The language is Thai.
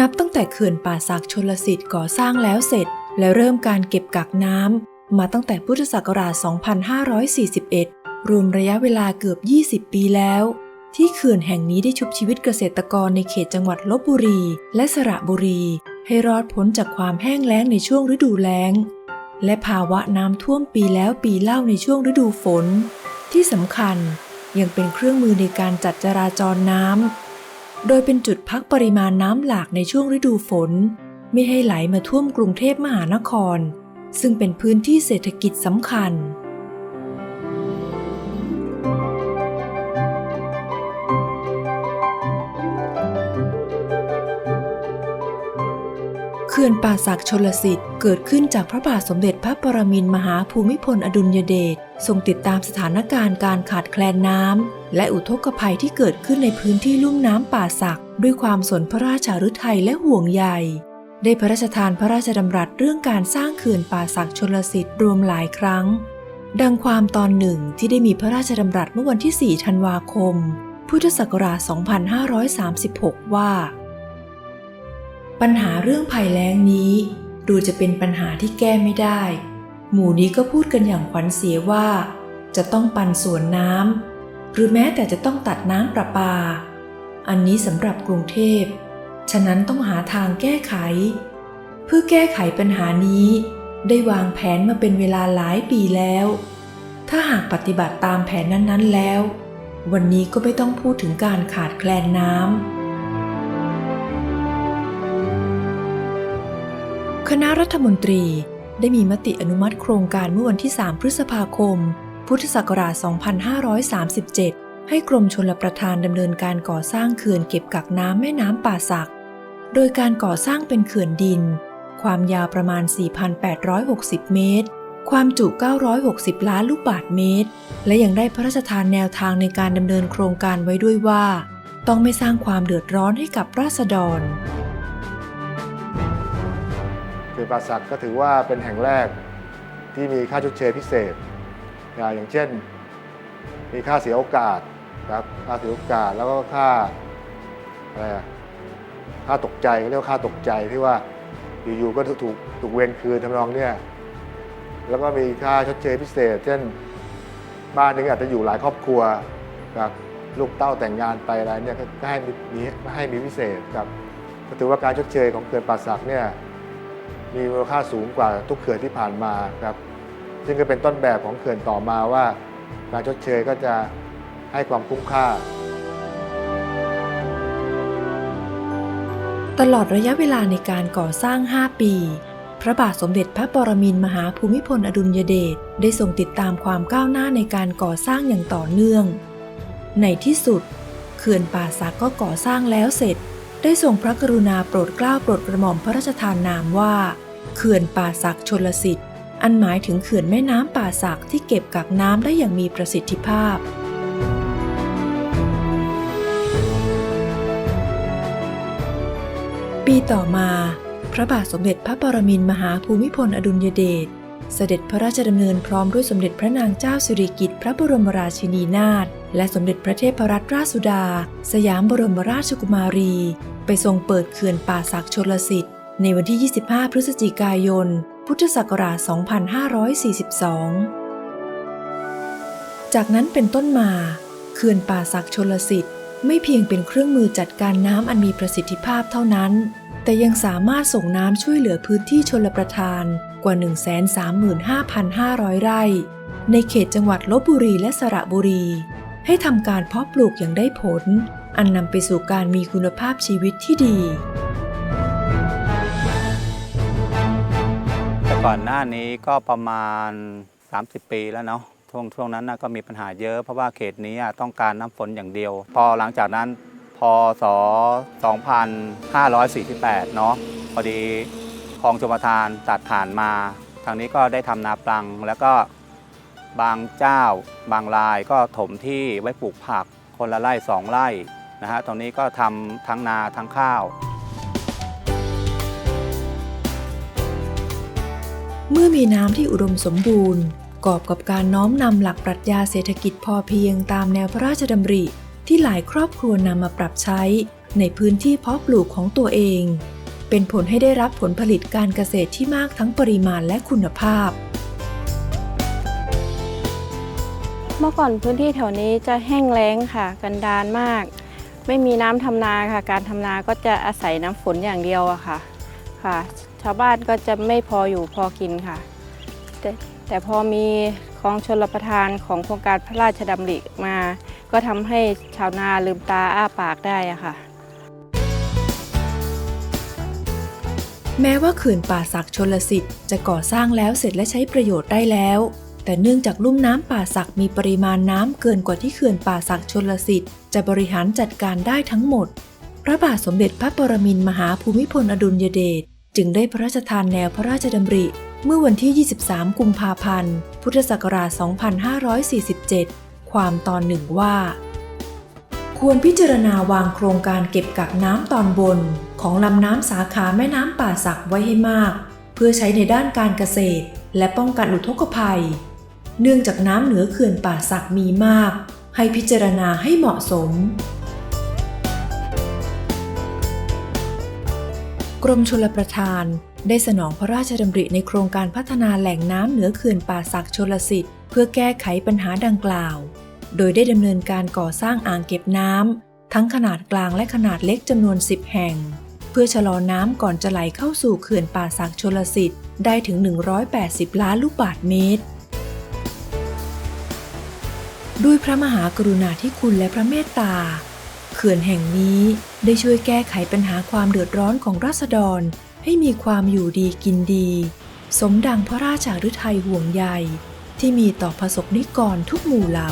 นับตั้งแต่เขื่อนป่าสักชลสิทธิ์ก่อสร้างแล้วเสร็จ และเริ่มการเก็บกักน้ำมาตั้งแต่พุทธศักราช 2541 รวมระยะเวลาเกือบ 20 ปีแล้ว ที่เขื่อนแห่งนี้ได้ชุบชีวิตเกษตรกรในเขตจังหวัดลบบุรี และสระบุรี ให้รอดพ้นจากความแห้งแล้งในช่วงฤดูแล้ง และภาวะน้ำท่วมปีแล้วปีเล่าในช่วงฤดูฝน ที่สำคัญยังเป็นเครื่องมือในการจัดจราจรน้ำ โดยเป็นจุดพักปริมาณน้ำหลากในช่วงฤดูฝน ไม่ให้ไหลมาท่วมกรุงเทพมหานคร ซึ่งเป็นพื้นที่เศรษฐกิจสำคัญ เขื่อนป่าสักชลสิทธิ์เกิดขึ้นจากพระบาทสมเด็จพระปรมินทรมหาภูมิพลอดุลยเดชทรงติดตามสถานการณ์การขาดแคลนน้ำ และอุทกภัยที่เกิดขึ้นในพื้นที่ลุ่มน้ำป่าสัก ด้วยความสนพระราชาฤทัยและห่วงใย ได้พระราชทานพระราชดำรัสเรื่องการสร้างเขื่อนป่าสักชนลสิทธิ์รวมหลายครั้ง ดังความตอนหนึ่งที่ได้มีพระราชดำรัสเมื่อวันที่ 4 ธันวาคม พุทธศักราช 2536 ว่า ปัญหาเรื่องภัยแล้งนี้ ดูจะเป็นปัญหาที่แก้ไม่ได้ หมู่นี้ก็พูดกันอย่างขวัญเสียว่า จะต้องปันสวนน้ำ หรือแม้แต่จะต้องตัดน้ำประปา อันนี้สำหรับกรุงเทพ ฉะนั้นต้องหาทางแก้ไข เพื่อแก้ไขปัญหานี้ ได้วางแผนมาเป็นเวลาหลายปีแล้ว ถ้าหากปฏิบัติตามแผนนั้น ๆ แล้ว วันนี้ก็ไม่ต้องพูดถึงการขาดแคลนน้ำคณะรัฐมนตรีได้มีมติอนุมัติโครงการเมื่อวันที่ 3 พฤษภาคม พุทธศักราช 2537 ให้กรมชลประทานดำเนินการก่อสร้างเขื่อนเก็บกักน้ำแม่น้ำป่าสัก โดยการก่อสร้างเป็นเขื่อนดิน ความยาวประมาณ 4,860 เมตร ความจุ 960 ล้านลูกบาศก์เมตร และยังได้พระราชทานแนวทางในการดำเนินโครงการไว้ด้วยว่า ต้องไม่สร้างความเดือดร้อนให้กับราษฎรเขื่อนป่าสักก็ถือว่าเป็นแห่งแรกที่มีค่าชดเชยพิเศษ อย่างเช่น มีค่าเสียโอกาสครับค่าเสียโอกาสแล้วก็ค่าอะไรอะค่าตกใจเรียกว่าค่าตกใจที่ว่าอยู่ๆก็ถูกถูกเวรคืนทำนองเนี้ยแล้วก็มีค่าชดเชยพิเศษ เช่นบ้านหนึงอาจจะอยู่หลายครอบครัวครับลูกเต้าแต่งงานไปอะไรเนี่ยก็ให้มีมีให้มีพิเศษครับก็ถือว่าการชดเชยของเขื่อนป่าสักเนี่ยมีมูลค่าสูงกว่าทุกเขื่อนที่ผ่านมาครับ ซึ่งก็เป็นต้นแบบของเขื่อนต่อมาว่า การชดเชยก็จะให้ความคุ้มค่า ตลอดระยะเวลาในการก่อสร้าง 5 ปี พระบาทสมเด็จพระปรมินทรมหาภูมิพลอดุลยเดชได้ทรงติดตามความก้าวหน้าในการก่อสร้างอย่างต่อเนื่อง ในที่สุด เขื่อนป่าสักก็ก่อสร้างแล้วเสร็จ ได้ทรงพระกรุณาโปรดเกล้าโปรดกระหม่อมพระราชทานนามว่า เขื่อนป่าสักชนลสิทธิ์ อันหมายถึงเขื่อนแม่น้ำป่าสักที่เก็บกักน้ำได้อย่างมีประสิทธิภาพ ปีต่อมา พระบาทสมเด็จพระปรมินทรมหาภูมิพลอดุลยเดชเสด็จพระราชดำเนินพร้อมด้วยสมเด็จพระนางเจ้าสิริกิติ์พระบรมราชินีนาถและสมเด็จพระเทพรัตนราชสุดา สยามบรมราชกุมารี ไปทรงเปิดเขื่อนป่าสักชลสิทธิ์ในวันที่ 25 พฤศจิกายน พุทธศักราช 2542 จากนั้นเป็นต้นมา เขื่อนป่าสักชลสิทธิ์ไม่เพียงเป็นเครื่องมือจัดการน้ำอันมีประสิทธิภาพเท่านั้น แต่ยังสามารถส่งน้ำช่วยเหลือพื้นที่ชลประทานกว่า 135,500 ไร่ ในเขตจังหวัดลบบุรีและสระบุรี ให้ทำการเพาะปลูกอย่างได้ผล อันนำไปสู่การมีคุณภาพชีวิตที่ดี ก่อนหน้านี้ก็ประมาณ 30 ปีแล้วเนาะช่วงช่วงนั้นนะก็มีปัญหาเยอะเพราะว่าเขตนี้ต้องการน้ำฝนอย่างเดียว พอหลังจากนั้นพศ 2548 เนาะพอดีคลองชมทานตัดผ่านมา ทางนี้ก็ได้ทำนาปลังแล้วก็บางเจ้า บางรายก็ถมที่ไว้ปลูกผักคนละไร่สองไร่นะฮะตรงนี้ก็ทำทั้งนาทั้งข้าว เมื่อมีน้ำที่อุดมสมบูรณ์ กอบกับการน้อมนำหลักปรัชญาเศรษฐกิจพอเพียงตามแนวพระราชดำริ ที่หลายครอบครัวนำมาปรับใช้ในพื้นที่เพาะปลูกของตัวเอง เป็นผลให้ได้รับผลผลิตการเกษตรที่มากทั้งปริมาณและคุณภาพ เมื่อก่อนพื้นที่แถวนี้จะแห้งแล้งค่ะ กันดารมาก ไม่มีน้ำทำนาค่ะ การทำนาก็จะอาศัยน้ำฝนอย่างเดียวอะค่ะ ค่ะ ชาวบ้านก็จะไม่พออยู่พอกินค่ะ แต่แต่พอมีคลองชลประทานของโครงการพระราชดำริมา ก็ทำให้ชาวนาลืมตาอ้าปากได้อะค่ะ แม้ว่าเขื่อนป่าสักชนลสิทธิ์จะก่อสร้างแล้วเสร็จและใช้ประโยชน์ได้แล้ว แต่เนื่องจากลุ่มน้ำป่าสักมีปริมาณน้ำเกินกว่าที่เขื่อนป่าสักชนลสิทธิ์จะบริหารจัดการได้ทั้งหมด ระบาทสมเด็จพระปรมินทรมหาภูมิพลอดุลยเดชจึงได้พระราชทานแนวพระราชดำริ เมื่อวันที่ 23 กุมภาพันธ์ พุทธศักราช 2547 ความตอนหนึ่งว่า ควรพิจารณาวางโครงการเก็บกักน้ำตอนบน ของลำน้ำสาขาแม่น้ำป่าสักไว้ให้มาก เพื่อใช้ในด้านการเกษตร และป้องกันอุทกภัย เนื่องจากน้ำเหนือเขื่อนป่าสักมีมาก ให้พิจารณาให้เหมาะสม กรมชลประทาน ได้สนองพระราชดำริในโครงการพัฒนาแหล่งน้ำเหนือเขื่อนป่าสักชลสิทธิ์เพื่อแก้ไขปัญหาดังกล่าว โดยได้ดำเนินการก่อสร้างอ่างเก็บน้ำทั้งขนาดกลางและขนาดเล็กจำนวน 10 แห่ง เพื่อชะลอน้ำก่อนจะไหลเข้าสู่เขื่อนป่าสักชลสิทธิ์ได้ถึง 180 ล้านลูกบาศก์เมตร ด้วยพระมหากรุณาธิคุณและพระเมตตา ขื่อนแห่งนี้ได้ช่วยแก้ไขปัญหาความเดือดร้อนของราษฎร ให้มีความอยู่ดีกินดี สมดังพระราชาฤทัยห่วงใยที่มีต่อประสบนิกรทุกหมู่เหล่า